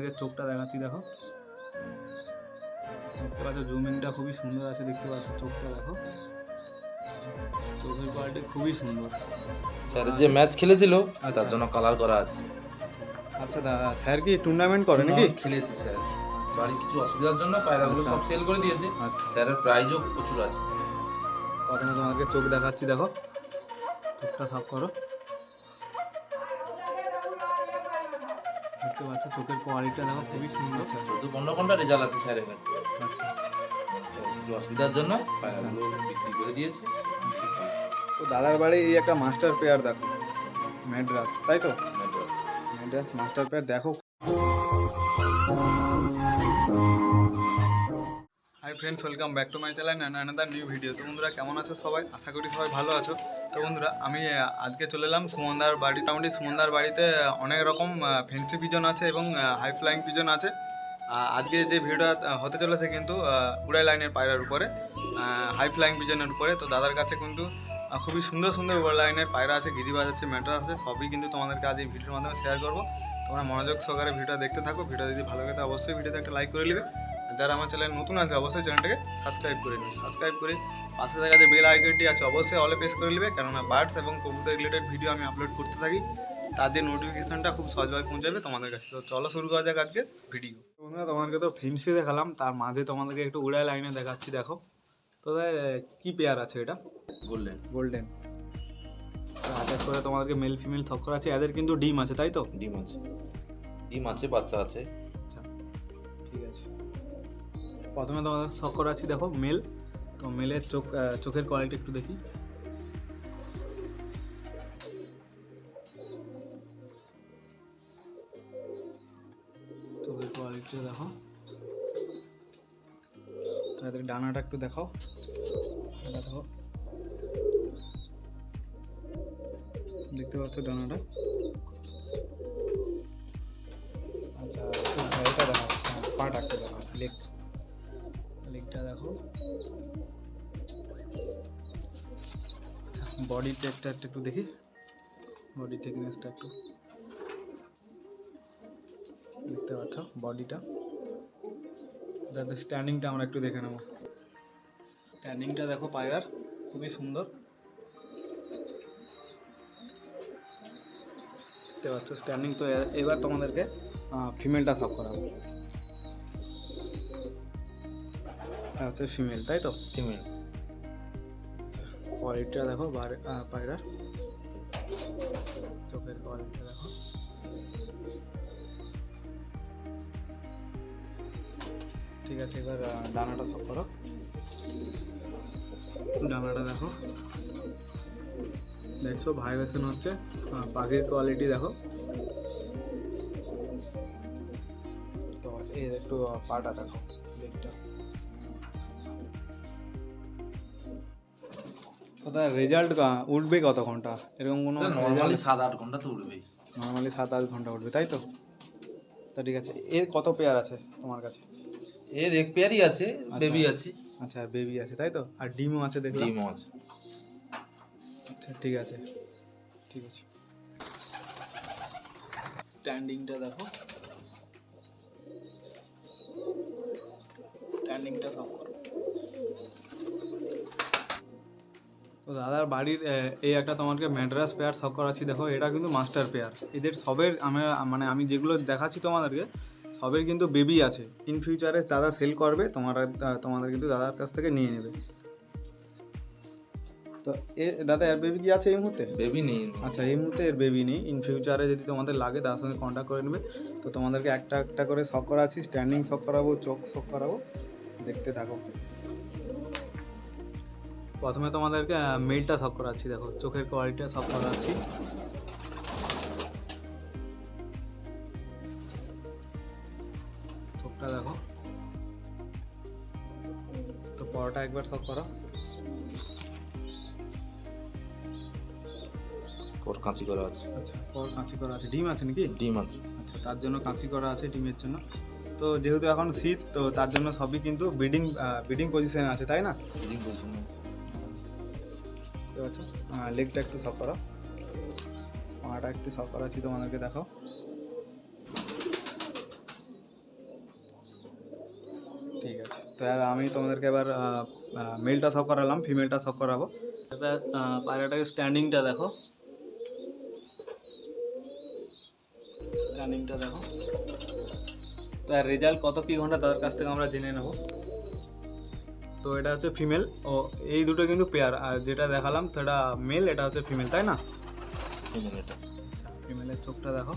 তোমাদেরকে চোখটা দেখাচ্ছি দেখো। দেখতে পাচ্ছ জুমিংটা খুবই সুন্দর আছে দেখতে পাচ্ছ চোখটা দেখো। চোখের কোয়ালিটি খুবই সুন্দর। স্যার যে ম্যাচ খেলেছিল আচ্ছা। তার জন্য কালার করা আছে। আচ্ছা দাদা স্যার কি টুর্নামেন্ট করে নাকি? খেলেছি স্যার বাড়ির কিছু অসুবিধার জন্য পায়রাগুলো আচ্ছা। সব সেল করে দিয়েছে। আচ্ছা। স্যারের প্রাইজও প্রচুর আছে। প্রথমে তোমাকে চোখ দেখাচ্ছি দেখো। চোখটা সাফ করো। দেখতে পাচ্ছ চোখের কোয়ালিটিটা দেখো খুবই সুন্দর। আচ্ছা চোদ্দ পনেরো ঘণ্টা রেজাল্ট আছে স্যারের কাছে। আচ্ছা। কিছু অসুবিধার জন্য পায়রাগুলো বিক্রি করে দিয়েছে। তো দাদার বাড়ি এই একটা মাস্টার পেয়ার দেখো ম্যাড্রাস তাই তো? ম্যাড্রাস। ম্যাড্রাস মাস্টার পেয়ার দেখো। Hi friends welcome back to my channel and new video তো বন্ধুরা, কেমন আছো সবাই? আশা করি সবাই ভালো আছো। তো বন্ধুরা, আমি আজকে চলে এলাম সুমনদার বাড়ি। মোটামুটি সুমনদার বাড়িতে অনেক রকম ফেন্সি পিজন আছে এবং হাই ফ্লাইং পিজন আছে। আজকে যে ভিডিওটা হতে চলেছে কিন্তু উড়াই লাইনের পায়রার উপরে হাই ফ্লাইং পিজনের উপরে। তো দাদার কাছে কিন্তু খুবই সুন্দর সুন্দর উড়াই লাইনের পায়রা আছে গিরিবাজ আছে ম্যাটার আছে, সবই কিন্তু তোমাদেরকে আজ এই ভিডিওর মাধ্যমে শেয়ার করব। তোমরা মনোযোগ সহকারে ভিডিও দেখতে থাকো। ভিডিও যদি ভালো লাগে তো অবশ্যই ভিডিওতে একটা লাইক করে নেবে। যারা আমার চ্যানেল নতুন আছে অবশ্যই চ্যানেলটাকে সাবস্ক্রাইব করে নেবে সাবস্ক্রাইব করে পাশে থাকা যে বেল আইকনটি আছে অবশ্যই অলে প্রেস করে নেবে কেননা বার্ডস এবং কবুতর রিলেটেড ভিডিও আমি আপলোড করতে থাকি। তার যে নোটিফিকেশনটা খুব সহজভাবে পৌঁছাবে তোমাদের কাছে। তো চলো শুরু করা যাক আজকে ভিডিও বন্ধুরা তোমাদেরকে তো ফিমসি দেখালাম তার মাঝে তোমাদেরকে একটু উড়াই লাইনে দেখাচ্ছি দেখো। তো কি পেয়ার আছে এটা? গোল্ডেন গোল্ডেন আটাচ করে তোমাদেরকে মেল ফিমেল সক্কর আছে এদের কিন্তু ডিম আছে তাই তো? ডিম আছে। ডিম আছে বাচ্চা আছে। আচ্ছা ঠিক আছে। প্রথমে তোমাদের শক্কর আছি দেখো মেল। তো মেলের চোখ চোখের কোয়ালিটি একটু দেখি। চোখের কোয়ালিটিটা দেখো। তাদের ডানাটা একটু দেখাও। দেখো। দেখতে পাচ্ছ ডানাটা? আচ্ছা এটা দেখো হ্যাঁ, পাটা একটু দেখো লেগ বডি টেকটা একটু দেখি। বডি টেকনেসটা একটু দেখতে পাচ্ছ বডিটা। যাতে স্ট্যান্ডিংটা আমরা একটু দেখে নেব। স্ট্যান্ডিংটা দেখো পায়রার, খুবই সুন্দর। দেখতে পাচ্ছ স্ট্যান্ডিং তো এবার তোমাদেরকে ফিমেলটা সাফ করাবো হচ্ছে ফিমেল তাই তো? ফিমেল কোয়ালিটিটা দেখো পায়রার। চোখের কোয়ালিটিটা দেখো। ঠিক আছে, এবার ডানাটা সব করো। ডানাটা দেখো। দেখছ ভাইব্রেশন হচ্ছে পাখির কোয়ালিটি দেখো। তো এর একটু পাটা দেখো লেগটা কোথায় রেজাল্ট উঠবে কত ঘণ্টা এরকম কোনো নর্মালি সাত আট ঘণ্টা তো উঠবেই। নর্মালি সাত আট ঘণ্টা উঠবে তাই তো? তা ঠিক আছে। এর কত পেয়ার আছে তোমার কাছে? এর এক পেয়ারই আছে বেবি আছে। আচ্ছা আর বেবি আছে তাই তো? আর ডিমও আছে দেখলাম। ডিমও আছে। আচ্ছা ঠিক আছে। ঠিক আছে। স্ট্যান্ডিংটা দেখো। স্ট্যান্ডিংটা সব করো। তো দাদার বাড়ির এই একটা তোমাকে ম্যাড্রাস পেয়ার সব করাচ্ছি দেখো এটা কিন্তু মাস্টার পেয়ার। এদের সবের আমি মানে আমি যেগুলো দেখাচ্ছি তোমাদেরকে সবের কিন্তু বেবি আছে। ইন ফিউচারে দাদা সেল করবে তোমার তোমাদের কিন্তু দাদার কাছ থেকে নিয়ে নেবে। তো এ দাদা এর বেবি কি আছে এই মুহূর্তে? বেবি নেই আচ্ছা এই মুহূর্তে এর বেবি নেই। ইন ফিউচারে যদি তোমাদের লাগে তার সঙ্গে কন্ট্যাক্ট করে নেবে। তো তোমাদেরকে একটা একটা করে শখ করা আছি স্ট্যান্ডিং শখ করাবো চোখ শখ করাবো। দেখতে থাকো। প্রথমে তোমাদেরকে মেলটা শখ করাচ্ছি দেখো চোখের কোয়ালিটিটা শখ করাচ্ছি। চোখটা দেখো। তো পরোটা একবার শখ করো। ওর কাঁচি করা আছে। আচ্ছা পর কাঁচি করা আছে। ডিম আছে নাকি? ডিম আছে। আচ্ছা তার জন্য কাঁচি করা আছে ডিমের জন্য। তো যেহেতু এখন শীত তো তার জন্য সবই কিন্তু ব্রিডিং ব্রিডিং পজিশনে আছে তাই না? ব্রিডিং পজিশন আছে। দেখতে পাচ্ছ? হ্যাঁ, লেগটা একটু সাফ করা। পাটা একটু সাফ আছে, তোমাদেরকে দেখাও। ঠিক আছে। তো আর আমি তোমাদেরকে এবার মেলটা সব করালাম ফিমেলটা সব করাবো। এবার পায়রাটাকে স্ট্যান্ডিংটা দেখো। স্ট্যান্ডিংটা দেখো। তো আর রেজাল্ট কত কী ঘণ্টা তাদের কাছ থেকে আমরা জেনে নেব। তো এটা হচ্ছে ফিমেল ও এই দুটো কিন্তু পেয়ার আর যেটা দেখালাম সেটা মেল এটা হচ্ছে ফিমেল তাই না? ফিমেল এটা। আচ্ছা ফিমেলের চোখটা দেখো।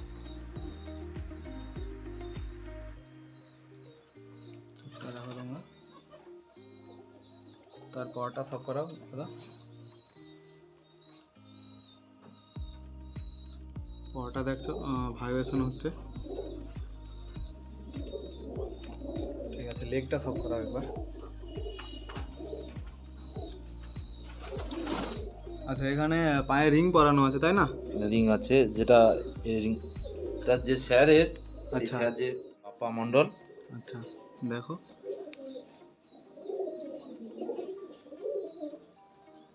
চোখটা দেখো তোমরা। তারপরটা সব করাও দাদা। পরটা দেখছ ভাইব্রেশন হচ্ছে। ঠিক আছে লেগটা সব করাও একবার। আচ্ছা এখানে পায়ে রিং পরানো আছে তাই না? রিং আছে যেটা এই রিং এটা যে স্যারের আচ্ছা। স্যার যে পাপা মণ্ডল। আচ্ছা দেখো।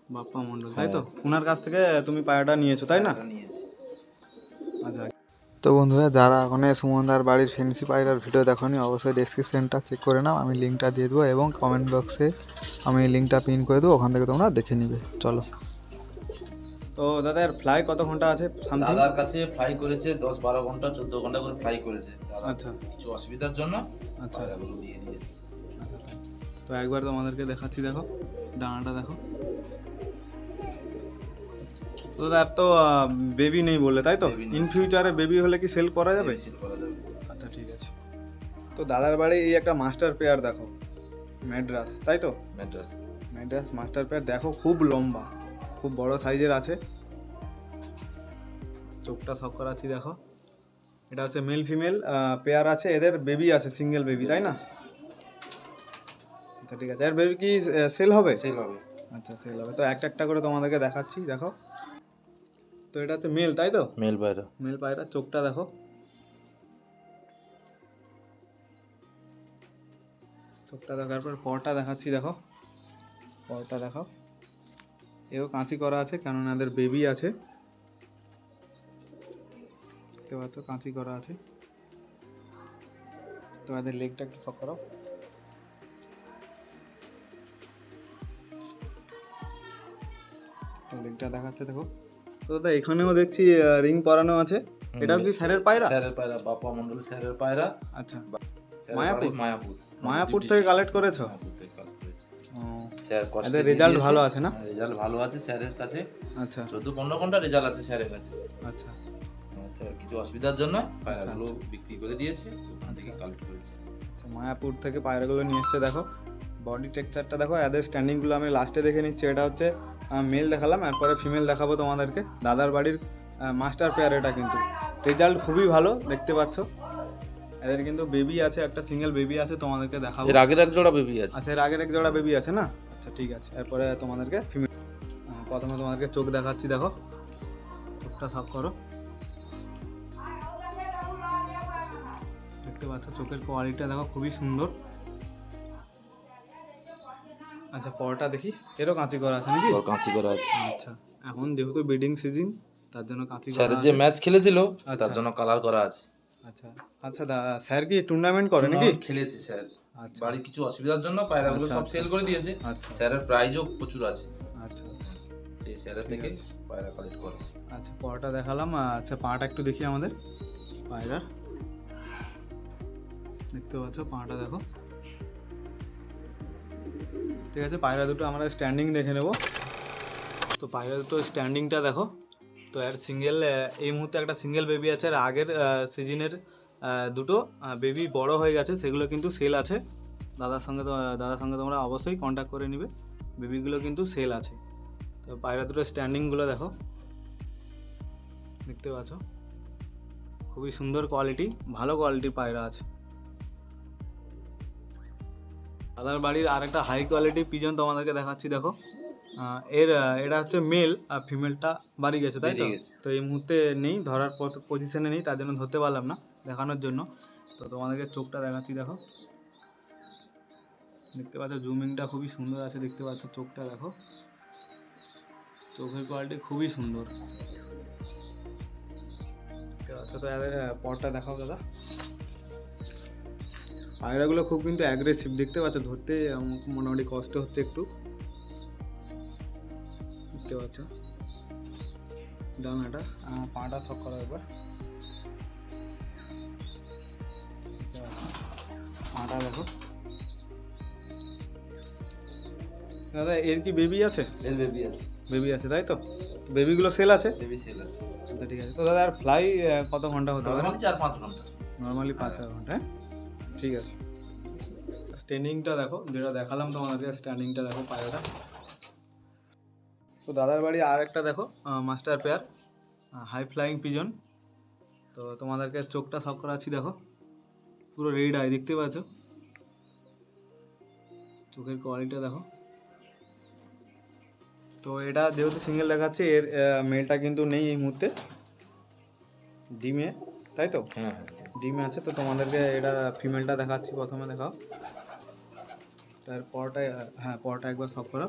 বাপ্পা মন্ডল তাই তো? ওনার কাছ থেকে তুমি পায়রাটা নিয়েছো তাই না? আচ্ছা। তো বন্ধুরা যারা এখন সুমনদার বাড়ির ফেন্সি পায়রার ভিডিও দেখনি অবশ্যই ডেসক্রিপশনটা চেক করে নাও আমি লিঙ্কটা দিয়ে দেবো এবং কমেন্ট বক্সে আমি লিঙ্কটা পিন করে দেবো ওখান থেকে তোমরা দেখে নিবে। চলো। তো দাদা এর ফ্লাই কত ঘণ্টা আছে? সামথিং দাদার কাছে ফ্লাই করেছে দশ বারো ঘণ্টা চোদ্দ ঘণ্টা করে ফ্লাই করেছে। আচ্ছা। কিছু অসুবিধার জন্য আচ্ছা। দিয়ে দিয়েছে। তো একবার তোমাদেরকে দেখাচ্ছি দেখো। ডানাটা দেখো। তো দাদা তো বেবি নেই বলে তাই তো? ইন ফিউচারে বেবি হলে কি সেল করা যাবে? Receive করা যাবে। আচ্ছা ঠিক আছে। তো দাদার বাড়ি এই একটা মাস্টার পেয়ার দেখো। ম্যাড্রাস তাই তো? ম্যাড্রাস ম্যাড্রাস মাস্টার পেয়ার দেখো খুব লম্বা। খুব বড় সাইজের আছে। চোখটা সব করাচ্ছি দেখো। এটা হচ্ছে মেল ফিমেল পেয়ার আছে। এদের বেবি আছে সিঙ্গেল বেবি তাই না? আচ্ছা ঠিক আছে। এর বেবি কি সেল হবে? সেল হবে। আচ্ছা সেল হবে। তো একটা একটা করে তোমাদেরকে দেখাচ্ছি দেখো। তো এটা হচ্ছে মেল তাই তো? মেল পায়রা। মেল পায়রা চোখটা দেখো। চোখটা দেখার পর পরটা দেখাচ্ছি দেখো। পরটা দেখাও। এও কাঁচি করা আছে কেননা এদের বেবি আছে। দেখতে পাচ্ছ কাঁচি করা আছে। তো এদের লেগটা একটু সক করো লেগটা দেখাচ্ছে দেখো। তো দাদা এখানেও দেখছি রিং পরানো আছে। এটাও কি স্যারের পায়রা? স্যারের পায়রা বাপ্পা মণ্ডল স্যারের পায়রা। আচ্ছা। মায়াপুর? মায়াপুর। মায়াপুর থেকে কালেক্ট করেছে। স্যার কষ্ট রেজাল্ট ভালো আছে না? রেজাল্ট ভালো আছে স্যারের কাছে। আচ্ছা। চোদ্দ পনেরো ঘণ্টা রেজাল্ট আছে স্যারের কাছে। আচ্ছা। হ্যাঁ, স্যার কিছু অসুবিধার জন্য পায়রাগুলো বিক্রি করে দিয়েছে থেকে আচ্ছা। কালেক্ট করেছে। আচ্ছা মায়াপুর থেকে পায়রাগুলো নিয়ে এসছে দেখো। বডি টেক্সচারটা দেখো এদের স্ট্যান্ডিংগুলো আমি লাস্টে দেখে নিচ্ছি। এটা হচ্ছে মেল দেখালাম এরপরে ফিমেল দেখাবো তোমাদেরকে। দাদার বাড়ির মাস্টার পেয়ার এটা কিন্তু। রেজাল্ট খুবই ভালো দেখতে পাচ্ছ। এদের কিন্তু বেবি আছে একটা সিঙ্গেল বেবি আছে তোমাদেরকে দেখাবো। এর আগের এক জোড়া বেবি আছে। আচ্ছা এর আগের এক জোড়া বেবি আছে না? আচ্ছা ঠিক আছে। এরপরে তোমাদেরকে ফিমেল প্রথমে তোমাদেরকে চোখ দেখাচ্ছি দেখো। চোখটা সাফ করো। দেখতে পাচ্ছ চোখের কোয়ালিটিটা দেখো খুবই সুন্দর। আচ্ছা পরটা দেখি। এরও কাঁচি করা আছে নাকি? ওর কাঁচি করা আছে। আচ্ছা এখন যেহেতু ব্রিডিং সিজন তার জন্য কাঁচি করা স্যারের যে ম্যাচ খেলেছিল আচ্ছা। তার জন্য কালার করা আছে। আচ্ছা আচ্ছা দা স্যার কি টুর্নামেন্ট করে নাকি? খেলেছে স্যার। বাড়ির কিছু অসুবিধার জন্য পায়রাগুলো আচ্ছা, সব আচ্ছা। সেল করে দিয়েছে। আচ্ছা। স্যারের প্রাইজও প্রচুর আছে। আচ্ছা আচ্ছা। সেই স্যারের থেকে পায়রা কালেক্ট করে। আচ্ছা পরটা দেখালাম। আচ্ছা পাটা একটু দেখি আমাদের। পায়রার। দেখতে পাচ্ছ পাটা দেখো। ঠিক আছে পায়রা দুটো আমরা স্ট্যান্ডিং দেখে নেব। তো পায়রা দুটো স্ট্যান্ডিংটা দেখো। তো এর সিঙ্গেল এই মুহূর্তে একটা সিঙ্গেল বেবি আছে। আর আগের সিজনের দুটো বেবি বড় হয়ে গেছে সেগুলো কিন্তু সেল আছে। দাদার সঙ্গে তো দাদার সঙ্গে তোমরা অবশ্যই কন্ট্যাক্ট করে নিবে। বেবিগুলো কিন্তু সেল আছে। তো পায়রা দুটো স্ট্যান্ডিংগুলো দেখো। দেখতে পাচ্ছ? খুবই সুন্দর কোয়ালিটি ভালো কোয়ালিটির পায়রা আছে। দাদার বাড়ির আরেকটা হাই কোয়ালিটি পিজন তোমাদেরকে দেখাচ্ছি দেখো। এর এটা হচ্ছে মেল আর ফিমেলটা বাড়ি গেছে তাই তো? তো এই মুহূর্তে নেই ধরার পজিশনে নেই তার জন্য ধরতে পারলাম না। দেখানোর জন্য। তো তোমাদেরকে চোখটা দেখাচ্ছি, দেখো। দেখতে পাচ্ছ জুমিংটা খুবই সুন্দর আছে, দেখতে পাচ্ছ চোখটা, দেখো। চোখের কোয়ালিটি খুবই সুন্দর। তো এদের পরটা দেখাও, দাদা। পায়রাগুলো খুব কিন্তু অ্যাগ্রেসিভ দেখতে পাচ্ছ? ধরতে মোটামুটি কষ্ট হচ্ছে একটু। দেখতে পাচ্ছ। ডানাটা পাটা ছক করা একবার। পাটা দেখো। দাদা এর কি বেবি আছে? এর বেবি আছে। বেবি আছে তাই তো? বেবিগুলো সেল আছে? বেবি সেল আছে। আচ্ছা ঠিক আছে। তো দাদা আর ফ্লাই কত ঘণ্টা হতে পারে? চার পাঁচ ঘণ্টা। নর্মালি পাঁচ চার ঘণ্টা হ্যাঁ? ঠিক আছে। স্ট্যান্ডিংটা দেখো যেটা দেখালাম তোমাদেরকে স্ট্যান্ডিংটা দেখো পায়রাটা তো দাদার বাড়ি আর একটা দেখো master pair high flying pigeon তো তোমাদেরকে চোখটা সব করাচ্ছি দেখো। পুরো রেড আই দেখতে পাচ্ছ? চোখের কোয়ালিটিটা দেখো। তো এটা যেহেতু সিঙ্গেল দেখাচ্ছে এর মেলটা কিন্তু নেই এই মুহূর্তে। ডিমে তাই তো? হ্যাঁ। ডিমে আছে তো তোমাদেরকে এটা ফিমেলটা দেখাচ্ছি প্রথমে দেখাও। তার পরটা হ্যাঁ পরটা একবার সব করো।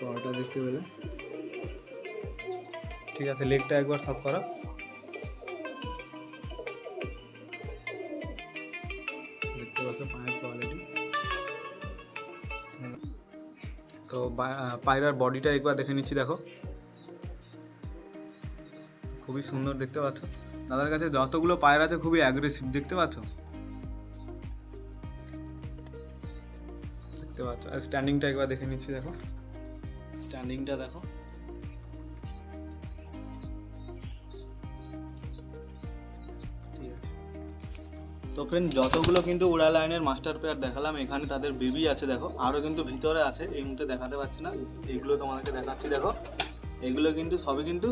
পরটা দেখতে পেলে। ঠিক আছে লেগটা একবার সব করো। পায়রার বডিটা একবার দেখে নিচ্ছি, দেখো। খুবই সুন্দর দেখতে পাচ্ছ। দাদার কাছে যতগুলো পায়রা আছে, খুবই অ্যাগ্রেসিভ দেখতে পাচ্ছ? দেখতে পাচ্ছ। স্ট্যান্ডিংটা একবার দেখে নিচ্ছি, দেখো। স্ট্যান্ডিংটা দেখো। তো ফ্রেন্ড যতগুলো কিন্তু উড়া লাইনের মাস্টার পেয়ার দেখালাম, এখানে তাদের বেবি আছে, দেখো। আরও কিন্তু ভিতরে আছে, এই মুহূর্তে দেখাতে পারছি না। এগুলো তোমাদেরকে দেখাচ্ছি, দেখো। এগুলো কিন্তু সবই কিন্তু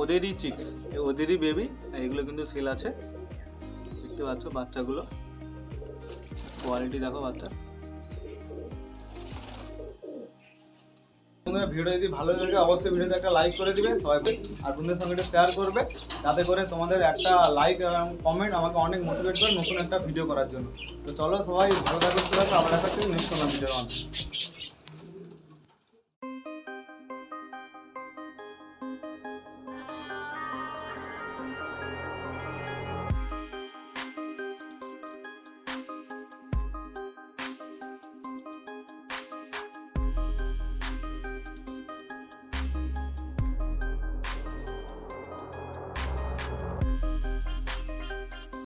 ওদেরই চিক্স ওদেরই বেবি এগুলো কিন্তু সেল আছে। দেখতে পাচ্ছ বাচ্চাগুলো। কোয়ালিটি দেখো বাচ্চা বন্ধুরা ভিডিও যদি ভালো লাগে, অবশ্যই ভিডিওতে একটা লাইক করে দিবে, সবাই আর বন্ধুদের সঙ্গে এটা শেয়ার করবে যাতে করে তোমাদের একটা লাইক এবং কমেন্ট আমাকে অনেক মোটিভেট করে নতুন একটা ভিডিও করার জন্য। তো চলো সবাই ভালো থাকবে আবার হচ্ছে নেক্সট কোনো ভিডিও